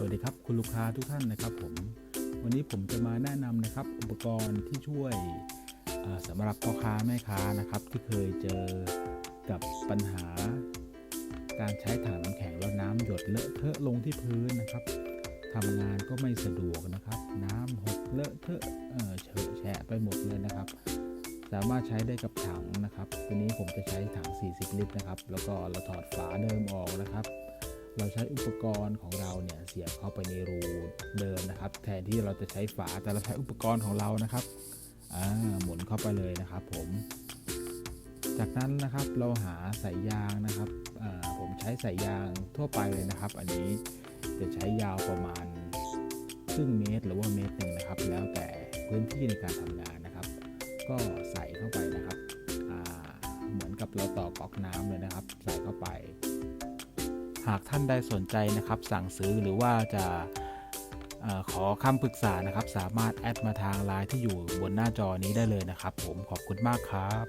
สวัสดีครับคุณลูกค้าทุกท่านนะครับผม วันนี้ผมจะมาแนะนำนะครับอุปกรณ์ที่ช่วยสำหรับพ่อค้าแม่ค้านะครับ ที่เคยเจอกับปัญหา การใช้ถังน้ำแข็งแล้วน้ำหยดเลอะเทอะลงที่พื้นนะครับทำงานก็ไม่สะดวกนะครับ น้ำหกเลอะเทอะเอ่อเฉอะแฉะไปหมดเลยนะครับ สามารถใช้ได้กับถังนะครับตัวนี้ผมจะใช้ถัง 40 ลิตรนะครับ แล้วก็เราถอดฝาเดิมออกนะครับ เราใช้อุปกรณ์ของเราเนี่ยเสียบเข้าไปในรูเดิมนะครับ แทนที่เราจะใช้ฝาแต่เราใช้อุปกรณ์ของเรานะครับหมุนเข้าไปเลยนะครับ ผม จากนั้นนะครับเราหาสายยางนะครับผมใช้สายยางทั่วไปเลยนะครับ อันนี้จะใช้ยาวประมาณครึ่งเมตร หรือว่าเมตรหนึ่งนะครับ แล้วแต่พื้นที่ในการทำงานนะครับ ก็ใส่เข้าไปนะครับเหมือนกับเราต่อก๊อกน้ำเลยนะครับ ใส่เข้าไป หากท่านใดสนใจนะครับ สั่งซื้อหรือว่าจะออขอคำปรึกษานะครับ สามารถแอดมาทางไลน์ที่อยู่บนหน้าจอนี้ได้เลยนะครับ ผมขอบคุณมากครับ